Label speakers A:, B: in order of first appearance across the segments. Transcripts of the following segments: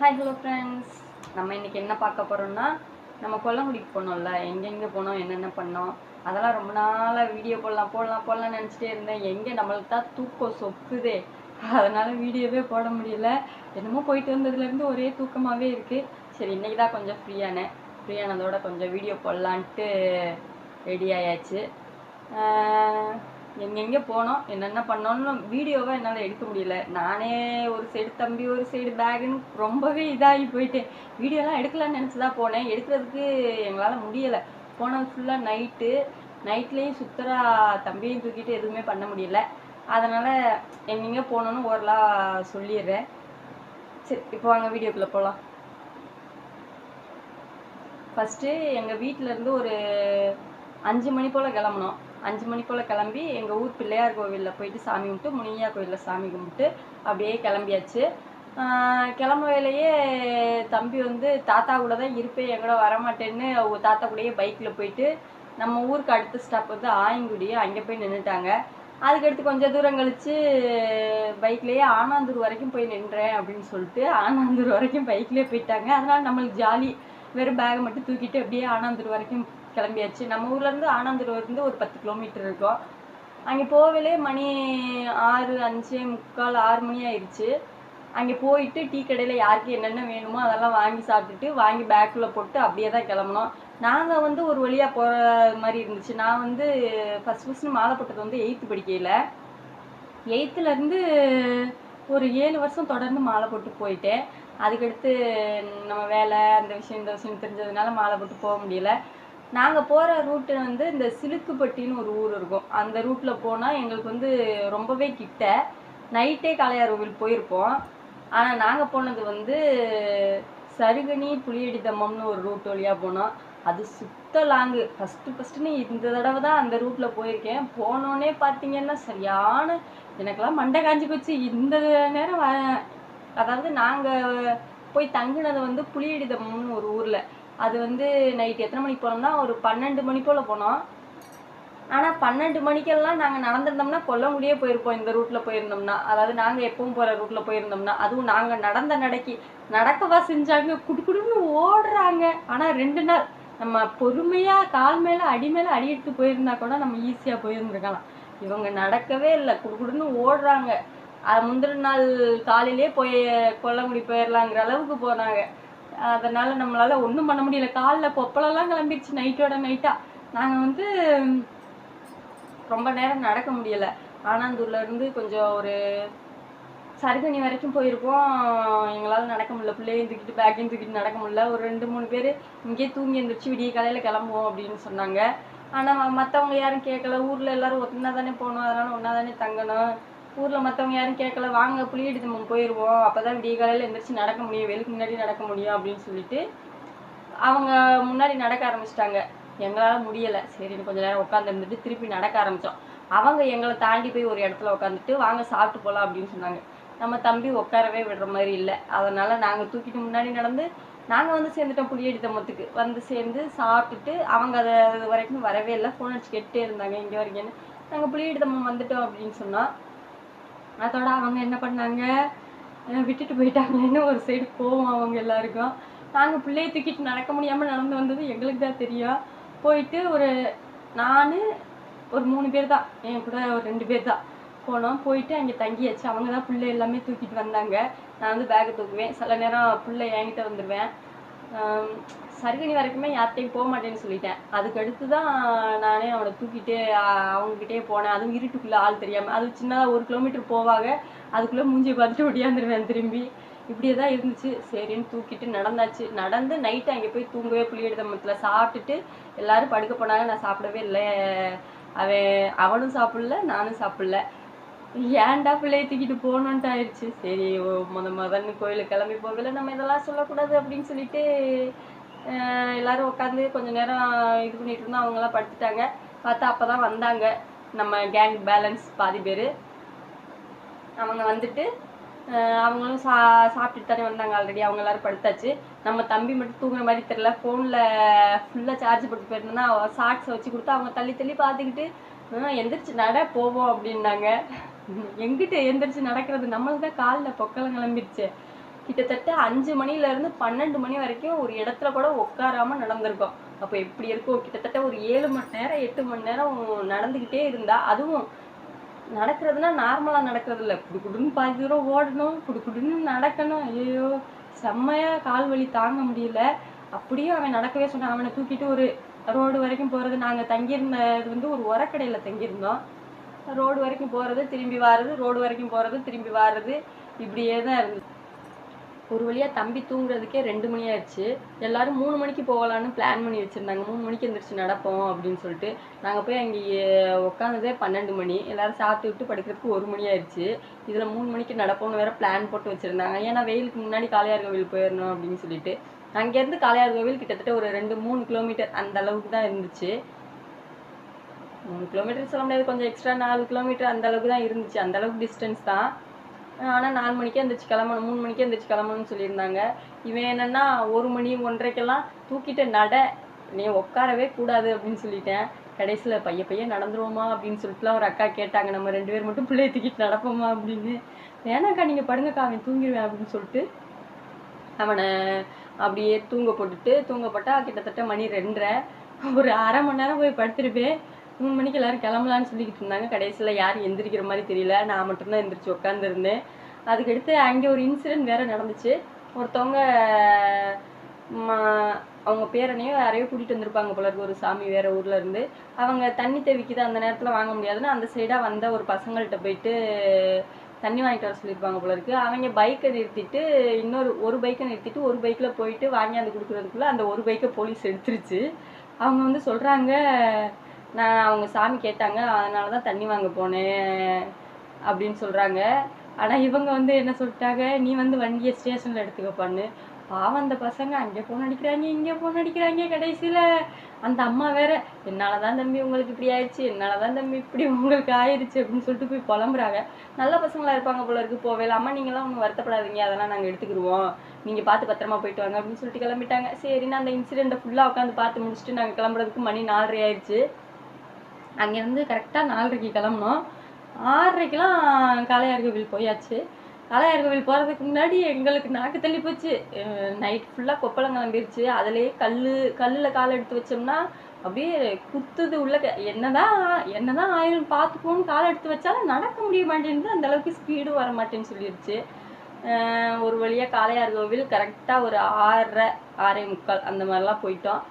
A: Hi hello friends நம்ம இன்னைக்கு என்ன பார்க்க போகிறோம்னா நம்ம கொல்லங்குடிக்கு போனோம்ல. எங்கெங்கே போனோம் என்னென்ன பண்ணோம் அதெல்லாம் ரொம்ப நாளாக வீடியோ போடலாம் போடலாம் போடலாம் நினச்சிட்டே இருந்தேன். எங்கே நம்மளுக்கு தான் தூக்கம் சொக்குதே. அதனால் வீடியோவே போட முடியல. என்னமோ போயிட்டு வந்ததுலேருந்து ஒரே தூக்கமாகவே இருக்குது சரி இன்றைக்கி தான் கொஞ்சம் ஃப்ரீயானேன் ஃப்ரீயானதோட கொஞ்சம் வீடியோ போடலான்ட்டு ரெடி ஆயாச்சு. எங்கெங்கே போனோம் என்னென்ன பண்ணோன்னு வீடியோவை என்னால் எடுக்க முடியல. நானே ஒரு சைடு தம்பி ஒரு சைடு பேகுன்னு ரொம்பவே இதாகி போயிட்டேன். வீடியோலாம் எடுக்கலாம்னு நினச்சி தான் போனேன். எடுக்கிறதுக்கு எங்களால் முடியலை. போனது ஃபுல்லாக நைட்டு நைட்லேயும் சுத்தரா தம்பியையும் தூக்கிட்டு எதுவுமே பண்ண முடியல. அதனால் எங்கெங்கே போகணுன்னு ஓரலாக சொல்லிடுறேன். சரி இப்போ வாங்க வீடியோக்குள்ளே போகலாம் ஃபஸ்ட்டு எங்கள் வீட்டிலேருந்து ஒரு அஞ்சு மணி போல் கிளம்புனோம். அஞ்சு மணி போல் கிளம்பி எங்கள் ஊர் பிள்ளையார் கோவிலில் போயிட்டு சாமி கும்பிட்டு முனியா கோவிலில் சாமி கும்பிட்டு அப்படியே கிளம்பியாச்சு. கிளம்ப வேலையே தம்பி வந்து தாத்தா கூட தான் இருப்பேன் எங்கூட வரமாட்டேன்னு அவங்க தாத்தா கூடயே பைக்கில் போயிட்டு நம்ம ஊருக்கு அடுத்த ஸ்டாப் வந்து ஆயங்குடி அங்கே போய் நின்றுட்டாங்க அதுக்கடுத்து கொஞ்சம் தூரம் கழித்து பைக்லேயே ஆனாந்தூர் வரைக்கும் போய் நின்றேன் அப்படின்னு சொல்லிட்டு ஆனாந்தூர் வரைக்கும் பைக்லேயே போயிட்டாங்க. அதனால் நம்மளுக்கு ஜாலி வெறும் பேகை மட்டும் தூக்கிட்டு அப்படியே ஆனாந்தூர் வரைக்கும் கிளம்பியாச்சு. நம்ம ஊர்லேருந்து ஆனந்தூர்லேருந்து ஒரு பத்து கிலோமீட்டர் இருக்கும். அங்கே போகவே மணி ஆறு அஞ்சு முக்கால் ஆறு மணி ஆயிடுச்சு அங்கே போயிட்டு டீ கடையில் யாருக்கு என்னென்ன வேணுமோ அதெல்லாம் வாங்கி சாப்பிட்டுட்டு வாங்கி பேக்கில் போட்டு அப்படியே தான் கிளம்புனோம். நாங்கள் வந்து ஒரு வழியாக போகிற மாதிரி இருந்துச்சு. நான் வந்து ஃபஸ்ட் ஃபஸ்ட்டு மாலை போட்டது வந்து எயித்து படிக்கையில். எயித்துலேருந்து ஒரு ஏழு வருஷம் தொடர்ந்து மாலை போட்டு போயிட்டேன். அதுக்கடுத்து நம்ம வேலை அந்த விஷயம் இந்த விஷயம் தெரிஞ்சதுனால மாலை போட்டு போக முடியல. நாங்கள் போகிற ரூட்டு வந்து இந்த சிலுக்குப்பட்டின்னு ஒரு ஊர் இருக்கும். அந்த ரூட்டில் போனால் எங்களுக்கு வந்து ரொம்பவே கிட்ட. நைட்டே காளையார்கோவில் போயிருப்போம். ஆனால் நாங்கள் போனது வந்து சருகணி புளியடி தம்மம்னு ஒரு ரூட் வழியாக போனோம். அது சுத்த லாங்கு ஃபஸ்ட்டு ஃபஸ்ட்டுன்னு இந்த தடவை தான் அந்த ரூட்டில் போயிருக்கேன். போனோன்னே பார்த்தீங்கன்னா சரியான எனக்கெல்லாம் மண்டை காஞ்சி போச்சு. இந்த நேரம் அதாவது நாங்கள் போய் தங்குனது வந்து புளியடித்தம்மம்னு ஒரு ஊரில். அது வந்து நைட் எத்தனை மணிக்கு போனோம்னா ஒரு பன்னெண்டு மணி போல் போனோம். ஆனால் பன்னெண்டு மணிக்கெல்லாம் நாங்கள் நடந்திருந்தோம்னா கொல்லங்குடியே போயிருப்போம் இந்த ரூட்டில் போயிருந்தோம்னா. அதாவது நாங்கள் எப்பவும் போகிற ரூட்டில் போயிருந்தோம்னா. அதுவும் நாங்கள் நடந்த நடக்கி நடக்கவா செஞ்சாங்க குடு குடுன்னு ஓடுறாங்க. ஆனால் ரெண்டு நாள் நம்ம பொறுமையாக கால் மேலே அடி மேலே அடி எடுத்து போயிருந்தா கூட நம்ம ஈஸியாக போயிருந்துருக்கலாம். இவங்க நடக்கவே இல்லை குடுக்குடுன்னு ஓடுறாங்க. அது முந்தின நாள் காலையிலே போய் கொல்லங்குடி போயிடலாங்கிற அளவுக்கு போனாங்க. அதனால் நம்மளால் ஒன்றும் பண்ண முடியல. காலில் கொப்பளெல்லாம் கிளம்பிடுச்சு நைட்டோட நைட்டாக நாங்கள் வந்து ரொம்ப நேரம் நடக்க முடியல. ஆனாந்தூர்லேருந்து கொஞ்சம் ஒரு சருகணி வரைக்கும் போயிருப்போம் எங்களால் நடக்க முடியல. பிள்ளையை தூக்கிட்டு பேக்கையும் தூக்கிட்டு நடக்க முடியல. ஒரு ரெண்டு மூணு பேர் இங்கேயே தூங்கி எழுந்திரிச்சு விடிய காலையில் கிளம்புவோம் அப்படின்னு சொன்னாங்க. ஆனால் மற்றவங்க யாரும் கேட்கல ஊரில் எல்லோரும் ஒன்றா தானே போகணும் அதனால் ஒன்றா தானே தங்கணும். ஊரில் மற்றவங்க யாரும் கேட்கல வாங்க புளியடி நம்ம போயிடுவோம் அப்போ தான் விடிய காலையில் எழுந்திரிச்சு நடக்க முடியும். வெளுக்கு முன்னாடி நடக்க முடியும் அப்படின்னு சொல்லிட்டு அவங்க முன்னாடி நடக்க ஆரம்பிச்சிட்டாங்க. எங்களால் முடியலை. சரின்னு கொஞ்ச நேரம் உட்காந்து இருந்துட்டு திருப்பி நடக்க ஆரம்பித்தோம் அவங்க எங்களை தாண்டி போய் ஒரு இடத்துல உட்காந்துட்டு வாங்க சாப்பிட்டு போகலாம் அப்படின்னு சொன்னாங்க. நம்ம தம்பி உட்காரவே விடுற மாதிரி இல்லை. அதனால் நாங்கள் தூக்கிட்டு முன்னாடி நடந்து நாங்கள் வந்து சேர்ந்துட்டோம் புளியடி தம்மத்துக்கு வந்து சேர்ந்து சாப்பிட்டுட்டு அவங்க அதை வரைக்கும் வரவே இல்லை. ஃபோன் அடிச்சு கேட்டே இருந்தாங்க. இங்கே வரைக்கும் நாங்கள் புளியடி தம்மம் வந்துட்டோம் அப்படின்னு சொன்னால் அதோட அவங்க என்ன பண்ணாங்க? விட்டுட்டு போயிட்டாங்கன்னு ஒரு சைடு போவோம் அவங்க எல்லாருக்கும். நாங்கள் பிள்ளையை தூக்கிட்டு நடக்க முடியாமல் நடந்து வந்தது எங்களுக்கு தான் தெரியும். போயிட்டு ஒரு நான் ஒரு மூணு பேர் தான். என் கூட ஒரு ரெண்டு பேர் தான் போனோம். போயிட்டு அங்கே தங்கியாச்சு. அவங்க தான் பிள்ளை எல்லாமே தூக்கிட்டு வந்தாங்க. நான் வந்து பேக்கை தூக்குவேன். சில நேரம் பிள்ளை என்கிட்ட வந்துடுவேன் ஆம், சருகணி வரைக்குமே யார்கிட்டையும் போக மாட்டேன்னு சொல்லிட்டேன். அதுக்கு அடுத்து தான் நானே அவனை தூக்கிட்டு அவங்ககிட்டே போனேன். அதுவும் இருட்டுக்குள்ளே ஆள் தெரியாமல் அது சின்னதாக ஒரு கிலோமீட்டர் போவாங்க அதுக்குள்ளே மூஞ்சி பார்த்துட்டு ஒடியாந்துருவேன் திரும்பி. இப்படியே தான் இருந்துச்சு. சரின்னு தூக்கிட்டு நடந்தாச்சு. நடந்து நைட்டு அங்கே போய் தூங்கவே புளியடி சாப்பிட்டுட்டு எல்லாரும் படுக்க போனாங்க. நான் சாப்பிடவே இல்லை. அவன் அவனும் சாப்பிடல நானும் சாப்பிடல. ஏன்டா பிள்ளைய தூக்கிட்டு போகணுன்ட்டு ஆயிடுச்சு சரி மொத முத முதன்னு கோயிலுக்கு கிளம்பி போகல. நம்ம இதெல்லாம் சொல்லக்கூடாது அப்படின்னு சொல்லிட்டு அஹ், எல்லாரும் உட்காந்து கொஞ்ச நேரம் இது பண்ணிட்டு இருந்தோம். அவங்கெல்லாம் படுத்துட்டாங்க. பார்த்தா அப்போ தான் வந்தாங்க. நம்ம கேங் பேலன்ஸ் பாதி பேர். அவங்க வந்துட்டு அவங்களும் சா சாப்பிட்டுட்டு தானே வந்தாங்க ஆல்ரெடி அவங்க எல்லாரும் படுத்தாச்சு. நம்ம தம்பி மட்டும் தூங்குற மாதிரி தெரியல. ஃபோனில் ஃபுல்லாக சார்ஜ் போட்டு போயிருந்தோன்னா சாக்ஸை வச்சு கொடுத்து அவங்க தள்ளி தள்ளி பார்த்துக்கிட்டு எந்திரிச்சு நட போவோம் அப்படின்னாங்க. எங்கிட்ட எந்திரிச்சு நடக்கிறது. நம்மளுக்கு தான் காலில் பொக்கலம் கிளம்பிருச்சு கிட்டத்தட்ட அஞ்சு மணிலேருந்து பன்னெண்டு மணி வரைக்கும் ஒரு இடத்துல கூட உட்காராம நடந்திருக்கோம். அப்போ எப்படி இருக்கும் கிட்டத்தட்ட ஒரு ஏழு மணி நேரம் எட்டு மணி நேரம் நடந்துக்கிட்டே இருந்தா அதுவும் நடக்கிறதுனா நார்மலாக நடக்கிறது இல்லை. குடு குடுன்னு பாதி தூரம் ஓடணும் குடு குடுன்னு நடக்கணும். ஐயோ செம்மையாக கால் வலி தாங்க முடியல. அப்படியே அவன் நடக்கவே சொன்னான். அவனை தூக்கிட்டு ஒரு ரோடு வரைக்கும் போகிறது நாங்கள் தங்கியிருந்த தங்கியிருந்தது வந்து ஒரு உரக்கடையில் தங்கியிருந்தோம். ரோடு வரைக்கும் போகிறது திரும்பி வாரது ரோடு வரைக்கும் போகிறது திரும்பி வாரது. இப்படியே தான் இருந்துச்சு. ஒரு வழியாக தம்பி தூங்குறதுக்கே ரெண்டு மணி ஆயிடுச்சு. எல்லாரும் மூணு மணிக்கு போகலான்னு பிளான் பண்ணி வச்சுருந்தாங்க. மூணு மணிக்கு எந்திரிச்சு நடப்போம் அப்படின்னு சொல்லிட்டு. நாங்கள் போய் அங்கே உட்காந்ததே பன்னெண்டு மணி. எல்லோரும் சாப்பிட்டு விட்டு படுக்கிறதுக்கு ஒரு மணி ஆயிடுச்சு. இதில் மூணு மணிக்கு நடப்போம்னு வேறு பிளான் போட்டு வச்சுருந்தாங்க. ஏன்னா வெயிலுக்கு முன்னாடி காளையார் கோவில் போயிடணும் அப்படின்னு சொல்லிட்டு. அங்கேருந்து காளையார் கோவில் கிட்டத்தட்ட ஒரு ரெண்டு மூணு கிலோமீட்டர் அந்த அளவுக்கு தான் இருந்துச்சு. மூணு கிலோமீட்டர் சொல்ல முடியாது. கொஞ்சம் எக்ஸ்ட்ரா நாலு கிலோமீட்டர் அந்த அளவுக்கு தான் இருந்துச்சு. அந்த அளவுக்கு டிஸ்டன்ஸ் தான். ஆனால் நாலு மணிக்கே எந்திரிச்சு கிளம்பணும். மூணு மணிக்கே எந்திரிச்சு கிளம்பணும்னு சொல்லியிருந்தாங்க. இவன் என்னென்னா ஒரு மணி ஒன்றரைக்கெல்லாம் தூக்கிட்டு நட. நீ உட்காரவே கூடாது அப்படின்னு சொல்லிட்டேன். கடைசியில் பைய பைய நடந்துருவோமா அப்படின்னு சொல்லிட்டுலாம் ஒரு அக்கா கேட்டாங்க. நம்ம ரெண்டு பேர் மட்டும் பிள்ளைய தூக்கிட்டு நடப்போமா அப்படின்னு. வேணாக்கா நீங்கள் படுங்கக்கா அவன் தூங்கிடுவேன் அப்படின்னு சொல்லிட்டு அவனை அப்படியே தூங்க போட்டுட்டு தூங்கப்பட்டா கிட்டத்தட்ட மணி ரெண்டரை. ஒரு அரை மணி நேரம் போய் படுத்துருப்பேன். மூணு மணிக்கு எல்லாரும் கிளம்பலான்னு சொல்லிக்கிட்டு இருந்தாங்க. கடைசியில் யாரும் எந்திரிக்கிற மாதிரி தெரியல. நான் மட்டும்தான் எந்திரிச்சு உட்காந்துருந்தேன் அதுக்கடுத்து அங்கே ஒரு இன்சிடென்ட் வேற நடந்துச்சு. ஒருத்தவங்க ம- அவங்க பேரனையோ யாரையோ கூட்டிட்டு வந்திருப்பாங்க போல இருக்கு. ஒரு சாமி வேற ஊர்ல இருந்து. அவங்க தண்ணி தேவிக்குது அந்த நேரத்துல வாங்க முடியாதுன்னு அந்த சைடா வந்த ஒரு பசங்கள்கிட்ட போயிட்டு தண்ணி வாங்கிட்டு வர சொல்லியிருப்பாங்க போல இருக்கு. அவங்க பைக்கை நிறுத்திட்டு இன்னொரு ஒரு பைக்கை நிறுத்திட்டு ஒரு பைக்ல போயிட்டு வாங்கியாந்து கொடுக்குறதுக்குள்ள அந்த ஒரு பைக்கை போலீஸ் எடுத்துருச்சு. அவங்க வந்து சொல்றாங்க நான் அவங்க சாமி கேட்டாங்க அதனால தான் தண்ணி வாங்க போனேன் அப்படின்னு சொல்கிறாங்க ஆனால் இவங்க வந்து என்ன சொல்லிட்டாங்க நீ வந்து வண்டியை ஸ்டேஷனில் எடுத்துக்கப்பான்னு பாவம் அந்த பசங்க அங்கே ஃபோன் அடிக்கிறாங்க இங்கே ஃபோன் அடிக்கிறாங்க கடைசியில். அந்த அம்மா வேற என்னாலதான் தம்பி உங்களுக்கு இப்படி ஆயிடுச்சு என்னாலதான் தம்பி இப்படி உங்களுக்கு ஆயிடுச்சு அப்படின்னு சொல்லிட்டு போய் புலம்புறாங்க. நல்ல பசங்களா இருப்பாங்க போல இருக்கு போவேலாமா நீங்களாம் ஒன்றும் வருத்தப்படாதீங்க அதெல்லாம் நாங்கள் எடுத்துக்கிடுவோம் நீங்கள் பார்த்து பத்திரமா போயிட்டு வாங்க அப்படின்னு சொல்லிட்டு கிளம்பிட்டாங்க. சரின்னு அந்த இன்சிடெண்ட்டை ஃபுல்லாக உட்காந்து பார்த்து முடிச்சுட்டு நாங்கள் கிளம்புறதுக்கு மணி நாலரை ஆயிடுச்சு அங்கேருந்து கரெக்டாக நாலரைக்கு கிளம்புனோம். ஆறரைக்கெலாம் காளையார் கோவில் போயாச்சு. காளையார் கோவில் போகிறதுக்கு முன்னாடி எங்களுக்கு நாக்கு தள்ளி போச்சு. நைட் ஃபுல்லாக கொப்பளம் கிளம்பிருச்சு. அதுலேயே கல் கல்லில் கால் எடுத்து வச்சோம்னா அப்படியே குத்துது உள்ள க- என்னதான் என்னதான் ஆயிரம் பார்த்துக்கோன்னு கால் எடுத்து வச்சாலும் நடக்க முடிய மாட்டேங்குது அந்த அளவுக்கு ஸ்பீடும் வர மாட்டேன்னு சொல்லிடுச்சு ஒரு வழியாக காளையார் கோவில் கரெக்டாக ஒரு ஆறரை ஆறே முக்கால் அந்த மாதிரிலாம் போயிட்டோம்.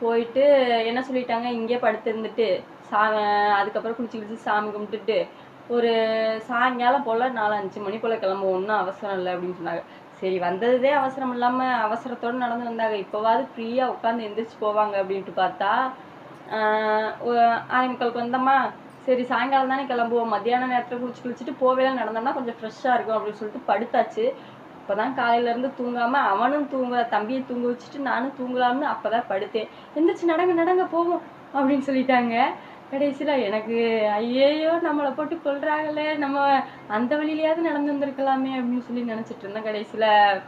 A: போயிட்டு என்ன சொல்லிட்டாங்க? இங்கே படுத்திருந்துட்டு சா அதுக்கப்புறம் குளிச்சு குளிச்சு சாமி கும்பிட்டுட்டு ஒரு சாயங்காலம் போல் நாலு அஞ்சு மணி போல் கிளம்புவோம். ஒன்றும் அவசரம் இல்லை அப்படின்னு சொன்னாங்க. சரி வந்ததே அவசரம் இல்லாமல் அவசரத்தோடு நடந்து வந்தாங்க. இப்போவாது ஃப்ரீயாக உட்காந்து எந்திரிச்சு போவாங்க அப்படின்ட்டு பார்த்தா ஆரம்பிக்கலுக்கு ஒ- வந்தோமா சரி சாயங்காலம் தானே கிளம்புவோம். மத்தியான நேரத்தில் குளிச்சு குளிச்சுட்டு போவேலாம் நடந்தோம்னா கொஞ்சம் ஃப்ரெஷ்ஷாக இருக்கும் அப்படின்னு சொல்லிட்டு படுத்தாச்சு. இப்போ தான் காலையிலேருந்து தூங்காமல் அவனும் தூங்குற தம்பியை தூங்க வச்சுட்டு நானும் தூங்கலாம்னு அப்பதான் படுத்தேன். எந்திரிச்சு நடங்க நடங்க போவோம் அப்படின்னு சொல்லிட்டாங்க. கடைசியில் எனக்கு ஐயையோ நம்மளை போட்டு கொள்றாங்களே நம்ம அந்த வழியிலையாவது நடந்து வந்திருக்கலாமே அப்படின்னு சொல்லி நினச்சிட்டு இருந்தேன் கடைசியில்.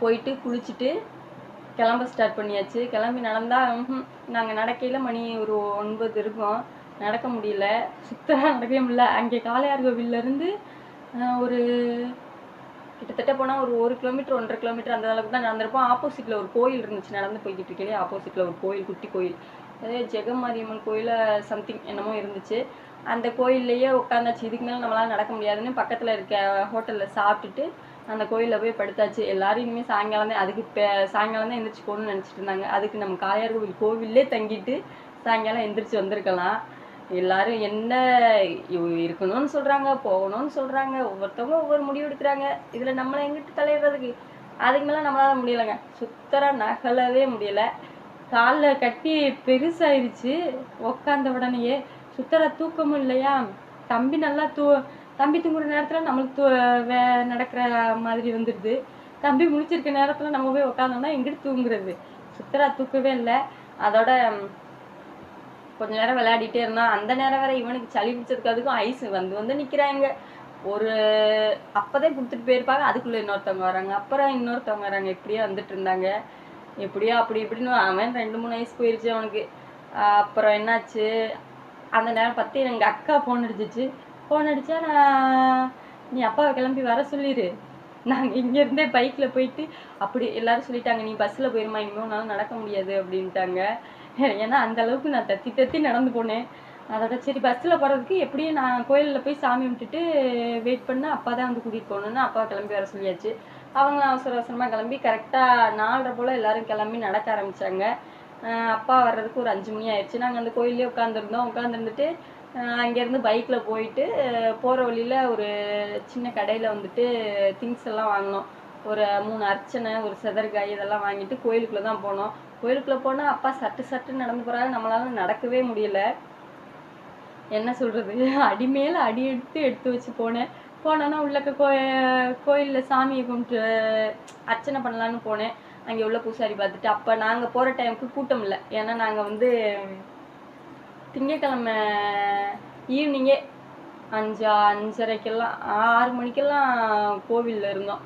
A: போயிட்டு குளிச்சுட்டு கிளம்ப ஸ்டார்ட் பண்ணியாச்சு. கிளம்பி நடந்தால் நாங்கள் நடக்கையில் மணி ஒரு ஒன்பது இருக்கும். நடக்க முடியல. சுத்தமாக நடக்கவே முடியல. அங்கே காளையார் கோவிலேருந்து ஒரு கிட்டத்தட்ட போனால் ஒரு ஒரு கிலோமீட்டர் ஒன்றரை கிலோமீட்டர் அந்த அளவுக்கு தான் நடந்திருப்போம் ஆப்போசிட்டில் ஒரு கோயில் இருந்துச்சு. நடந்து போய்கிட்டு இருக்கே ஆப்போசிட்டில் ஒரு கோயில் குட்டி கோயில். அதே ஜெகமாரியம்மன் கோயிலில் சம்திங் என்னமோ இருந்துச்சு. அந்த கோயில்லையே உட்காந்தாச்சு இதுக்கு மேலே நம்மளால் நடக்க முடியாதுன்னு பக்கத்தில் இருக்க ஹோட்டலில் சாப்பிட்டுட்டு அந்த கோயிலில் போய் படுத்தாச்சு. எல்லாரும் இனிமேல் சாயங்காலம் தான் அதுக்கு பே- சாயங்காலம் தான் எந்திரிச்சு போகணும்னு நினைச்சிட்டு இருந்தாங்க. அதுக்கு நம்ம காளையார் கோவில் கோவிலே தங்கிட்டு சாயங்காலம் எந்திரிச்சு வந்திருக்கலாம். எல்லாரும் என்ன இருக்கணும்னு சொல்கிறாங்க போகணும்னு சொல்கிறாங்க ஒவ்வொருத்தவங்க ஒவ்வொரு முடிவு எடுக்கிறாங்க. இதில் நம்மளை எங்கிட்டு தலையிடுறதுக்கு? அதுக்கு மேலே நம்மளால் முடியலைங்க. சுத்தராக நகலவே முடியலை. காலில் கட்டி பெருசாயிருச்சு. உக்காந்த உடனேயே சுத்தர தூக்கமும் இல்லையா? தம்பி நல்லா தூ தம்பி தூங்குற நேரத்துல நம்மளுக்கு தூ வே நடக்கிற மாதிரி வந்துடுது. தம்பி முடிச்சிருக்க நேரத்துல நம்ம போய் உட்காந்தோம்னா எங்கிட்டு தூங்குறது. சுத்தரா தூக்கவே இல்லை. அதோட கொஞ்ச நேரம் விளையாடிட்டே இருந்தோம் அந்த நேரம் வேற இவனுக்கு சளி பிடிச்சதுக்கு அதுக்கும் ஐஸ் வந்து வந்து நிற்கிறாங்க ஒரு அப்போதான் கொடுத்துட்டு போயிருப்பாங்க. அதுக்குள்ள இன்னொருத்தவங்க வராங்க. அப்புறம் இன்னொருத்தவங்க வராங்க. இப்படியே வந்துட்டு இருந்தாங்க. எப்படியோ அப்படி இப்படின்னு அவன் ரெண்டு மூணு வயசு போயிருச்சு அவனுக்கு. அப்புறம் என்னாச்சு? அந்த நேரம் பார்த்து எங்கள் அக்கா ஃபோன் அடிச்சிச்சு. ஃபோன் அடித்தா நான் நீ அப்பாவை கிளம்பி வர சொல்லிடு நாங்கள் இங்கேருந்தே பைக்கில் போயிட்டு அப்படி எல்லாரும் சொல்லிட்டாங்க நீ பஸ்ஸில் போயிருமா இனிமேல் உன்னால் நடக்க முடியாது அப்படின்ட்டாங்க. ஏன்னா அந்த அளவுக்கு நான் தத்தி தத்தி நடந்து போனேன். அதோட சரி பஸ்ஸில் போகிறதுக்கு எப்படியும் நான் கோயிலில் போய் சாமி விட்டுட்டு வெயிட் பண்ண அப்பா தான் வந்து கூட்டிகிட்டு போகணுன்னு அப்பா கிளம்பி வர சொல்லியாச்சு. அவங்க அவசர அவசரமாக கிளம்பி கரெக்டாக நாலரை போல் எல்லாரும் கிளம்பி நடக்க ஆரம்பித்தாங்க அப்பா வர்றதுக்கு ஒரு அஞ்சு மணி ஆயிடுச்சு. நாங்கள் அந்த கோயிலே உட்காந்துருந்தோம் உட்காந்துருந்துட்டு அங்கேருந்து பைக்கில் போயிட்டு போகிற வழியில் ஒரு சின்ன கடையில் வந்துட்டு திங்ஸ் எல்லாம் வாங்கினோம். ஒரு மூணு அர்ச்சனை ஒரு செதற்காய் இதெல்லாம் வாங்கிட்டு கோயிலுக்குள்ளே தான் போனோம். கோயிலுக்குள்ளே போனால் அப்பா சட்டு சட்டு நடந்து போகிறாங்க நம்மளால நடக்கவே முடியல. என்ன சொல்கிறது அடி மேலே அடி எடுத்து எடுத்து வச்சு போனேன். போனோன்னா உள்ளக்க கோ கோயிலில் சாமியை கும்பிட்டு அர்ச்சனை பண்ணலான்னு போனேன். அங்கே உள்ள பூசாரி பார்த்துட்டு அப்போ நாங்கள் போகிற டைமுக்கு கூட்டம் இல்லை. ஏன்னா நாங்கள் வந்து திங்கக்கிழமை ஈவினிங்கே அஞ்சா அஞ்சரைக்கெல்லாம் ஆறு மணிக்கெல்லாம் கோவிலில் இருந்தோம்.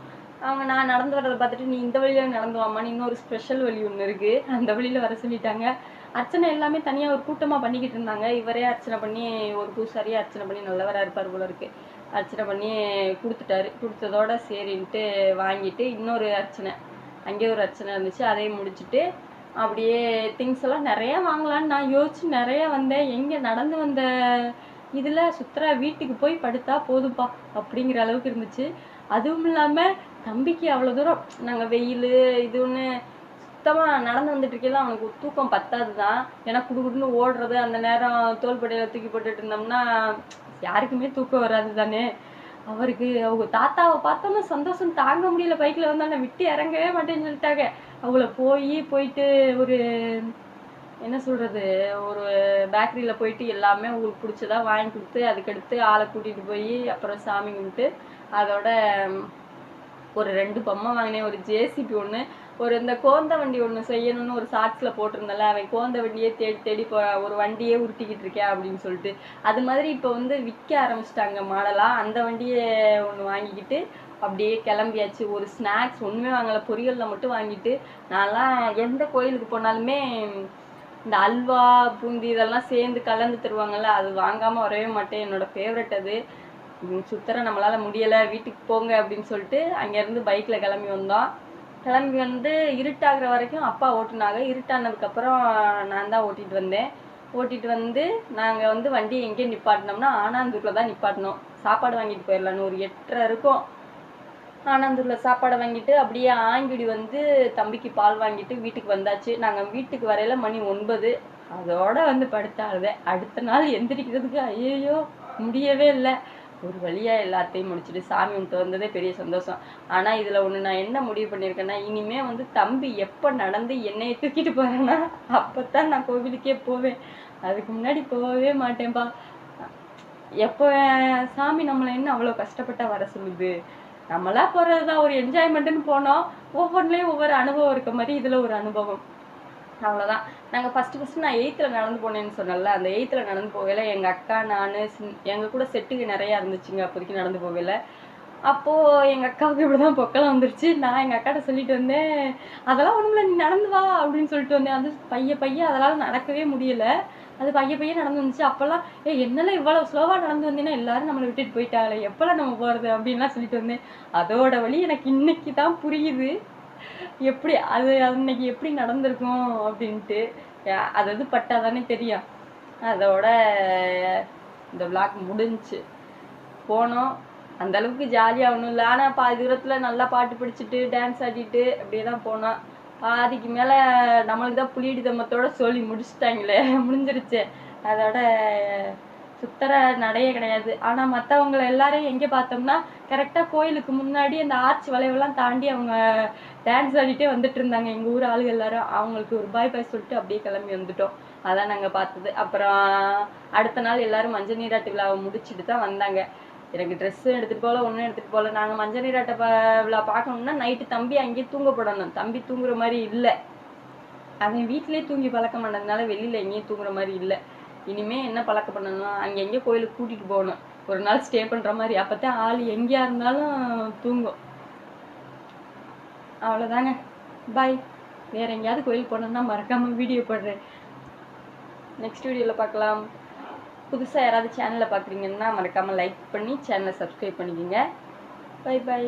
A: அவங்க நான் நடந்து வர்றதை பார்த்துட்டு நீ இந்த வழியில் நடந்து வாமான்னு இன்னொரு ஸ்பெஷல் வழி ஒன்று இருக்குது அந்த வழியில் வர சொல்லிட்டாங்க. அர்ச்சனை எல்லாமே தனியாக ஒரு கூட்டமாக பண்ணிக்கிட்டு இருந்தாங்க. இவரே அர்ச்சனை பண்ணி ஒரு பூசாரியே அர்ச்சனை பண்ணி நல்லவராக இருப்பார் போல இருக்கு. அர்ச்சனை பண்ணி கொடுத்துட்டாரு. கொடுத்ததோட சரின்ட்டு வாங்கிட்டு இன்னொரு அர்ச்சனை. அங்கேயே ஒரு அர்ச்சனை இருந்துச்சு. அதையும் முடிச்சுட்டு அப்படியே திங்ஸ் எல்லாம் நிறையா வாங்கலான்னு நான் யோசிச்சு நிறைய வந்தேன். எங்கே நடந்து வந்த இதில் சுற்றுற வீட்டுக்கு போய் படுத்தா போதும்பா அப்படிங்கிற அளவுக்கு இருந்துச்சு. அதுவும் இல்லாமல் தம்பிக்கு அவ்வளோ தூரம் நாங்கள் வெயில் இது ஒன்று சுத்தமாக நடந்து வந்துட்டு இருக்கையில அவனுக்கு தூக்கம் பத்தாது தான் ஏன்னா குடுகுடுன்னு ஓடுறது அந்த நேரம் தோல்படையில் தூக்கி போட்டுட்டு இருந்தோம்னா யாருக்குமே தூக்கம் வராது தானே? அவருக்கு அவங்க தாத்தாவை பார்த்தோன்னா சந்தோஷம் தாங்க முடியல. பைக்கில் வந்தாலும் விட்டு இறங்கவே மாட்டேன்னு சொல்லிட்டாங்க. அவங்கள போய் போயிட்டு ஒரு என்ன சொல்கிறது ஒரு பேக்கரியில் போயிட்டு எல்லாமே உங்களுக்கு பிடிச்சதா வாங்கி கொடுத்து அதுக்கடுத்து ஆளை கூட்டிகிட்டு போய் அப்புறம் சாமி கும்பிட்டு அதோட ஒரு ரெண்டு பொம்மை வாங்கினேன். ஒரு ஜேசிபி ஒன்று ஒரு இந்த கோந்த வண்டி ஒன்று செய்யணும்னு ஒரு ஷார்ட்ஸில் போட்டிருந்தல அவன் கோந்த வண்டியே தேடி தேடி போ ஒரு வண்டியே உருட்டிக்கிட்டு இருக்கேன் அப்படின்னு சொல்லிட்டு. அது மாதிரி இப்போ வந்து விற்க ஆரம்பிச்சிட்டாங்க மாடலாக அந்த வண்டியை ஒன்று வாங்கிக்கிட்டு அப்படியே கிளம்பியாச்சு. ஒரு ஸ்நாக்ஸ் ஒன்றுமே வாங்கலை. பொரியலில் மட்டும் வாங்கிட்டு நான்லாம் எந்த கோயிலுக்கு போனாலுமே இந்த அல்வா பூந்தி இதெல்லாம் சேர்ந்து கலந்து தருவாங்கள்ல அது வாங்காமல் வரவே மாட்டேன். என்னோட ஃபேவரட் அது. உம் சுத்தர முடியலை. வீட்டுக்கு போங்க அப்படின்னு சொல்லிட்டு அங்கேருந்து பைக்கில் கிளம்பி வந்தோம். கிளம்பி வந்து இருட்டாகிற வரைக்கும் அப்பா ஓட்டுனாங்க. இருட்டானதுக்கப்புறம் நான் தான் ஓட்டிகிட்டு வந்தேன். ஓட்டிகிட்டு வந்து நாங்கள் வந்து வண்டியை எங்கே நிப்பாட்டினோம்னா ஆனாந்தூரில் தான் நிப்பாட்டினோம். சாப்பாடு வாங்கிட்டு போயிடலான்னு ஒரு எட்டரை இருக்கும். ஆனந்தூரில் சாப்பாடை வாங்கிட்டு அப்படியே ஆங்கிடி வந்து தம்பிக்கு பால் வாங்கிட்டு வீட்டுக்கு வந்தாச்சு. நாங்கள் வீட்டுக்கு வரையில மணி ஒன்பது. அதோட வந்து படுத்தாளுதே அடுத்த நாள் எந்திரிக்கிறதுக்கு ஐயோ முடியவே இல்லை. ஒரு வழியாக எல்லாத்தையும் முடிச்சுட்டு சாமி கும்பிட்டு வந்ததே பெரிய சந்தோஷம். ஆனால் இதில் ஒன்று நான் என்ன முடிவு பண்ணியிருக்கேன்னா இனிமே வந்து தம்பி எப்போ நடந்து என்னையை தூக்கிட்டு போகிறேன்னா அப்போ தான் நான் கோவிலுக்கே போவேன். அதுக்கு முன்னாடி போகவே மாட்டேன்ப்பா எப்போ சாமி நம்மளை என்ன அவ்வளோ கஷ்டப்பட்டா வர சொல்லுது? நம்மளா போகிறது தான் ஒரு என்ஜாய்மெண்ட்டுன்னு போனோம். ஒவ்வொன்றுலேயும் ஒவ்வொரு அனுபவம் இருக்க மாதிரி இதில் ஒரு அனுபவம். அவ்வளோதான் நாங்கள் ஃபஸ்ட்டு ஃபஸ்ட்டு நான் எயித்தில் நடந்து போனேன்னு சொன்னேன்ல அந்த எயித்தில் நடந்து போகல எங்கள் அக்கா நான் எங்கள் கூட செட்டுக்கு நிறையா இருந்துச்சுங்க அப்போதைக்கு நடந்து போகல அப்போது எங்கள் அக்காவுக்கு இப்படி தான் பொக்கலாம் வந்துருச்சு. நான் எங்கள் அக்காட்ட சொல்லிட்டு வந்தேன் அதெல்லாம் ஒன்றும் நீ நடந்து வா அப்படின்னு சொல்லிட்டு வந்தேன். அது பைய பைய அதெல்லாம் நடக்கவே முடியல. அது பைய பைய நடந்து வந்துச்சு. அப்போல்லாம் ஏ என்னெல்லாம் இவ்வளோ ஸ்லோவாக நடந்து வந்தீங்கன்னா எல்லாரும் நம்மளை விட்டுட்டு போயிட்டாங்களே எப்போல்லாம் நம்ம போகிறது அப்படின்லாம் சொல்லிட்டு வந்தேன். அதோட வழி எனக்கு இன்னைக்கு தான் புரியுது. எப்படி அது அன்னைக்கு எப்படி நடந்திருக்கும் அப்படின்ட்டு. அது அது பட்டா தானே தெரியும். அதோட இந்த விளாக் முடிஞ்சு போனோம். அந்த அளவுக்கு ஜாலியாக ஒன்றும் இல்லை. ஆனால் பாதி தூரத்தில் நல்லா பாட்டு பிடிச்சிட்டு டான்ஸ் ஆடிட்டு அப்படியே தான் போனோம். பாதிக்கு மேலே நம்மளுக்கு தான் புளியடி தம்மத்தோட சொல்லி முடிச்சிட்டாங்களே. முடிஞ்சிருச்சு. அதோட சுத்தர நடையே கிடையாது. ஆனால் மற்றவங்கள எல்லாரையும் எங்கே பார்த்தோம்னா கரெக்டாக கோயிலுக்கு முன்னாடி அந்த ஆர்ச் வளைவெல்லாம் தாண்டி அவங்க டான்ஸ் ஆடிட்டே வந்துட்டு இருந்தாங்க. எங்கள் ஊர் ஆளுங்க எல்லாரும். அவங்களுக்கு ஒரு பாய் பாய் சொல்லிட்டு அப்படியே கிளம்பி வந்துட்டோம். அதான் நாங்கள் பார்த்தது. அப்புறம் அடுத்த நாள் எல்லாரும் மஞ்சள் நீராட்டு விழாவை முடிச்சுட்டு தான் வந்தாங்க. எனக்கு ட்ரெஸ்ஸும் எடுத்துகிட்டு போகல ஒன்றும் எடுத்துகிட்டு போகல நாங்கள் மஞ்சள் நீராட்ட ப விழா பார்க்கணும்னா நைட்டு தம்பி அங்கேயே தூங்க போடணும். தம்பி தூங்குற மாதிரி இல்லை. அவன் வீட்டிலே தூங்கி பழக்கம் பண்ணதுனால வெளியில் எங்கேயும் தூங்குற மாதிரி இல்லை. இனிமே என்ன பழக்கம் பண்ணணும் அங்கே கோயிலுக்கு கூட்டிகிட்டு போகணும். ஒரு நாள் ஸ்டே பண்ணுற மாதிரி. அப்போ தான் ஆள் எங்கேயா இருந்தாலும் தூங்கும். அவ்வளோதாங்க பாய் வேற எங்கேயாவது கோயிலுக்கு போனோம்னா மறக்காமல் வீடியோ போடுறேன். நெக்ஸ்ட் வீடியோவில் பார்க்கலாம். புதுசாக யாராவது சேனலை பார்க்குறீங்கன்னா மறக்காமல் லைக் பண்ணி சேனலை சப்ஸ்கிரைப் பண்ணிக்கோங்க. By by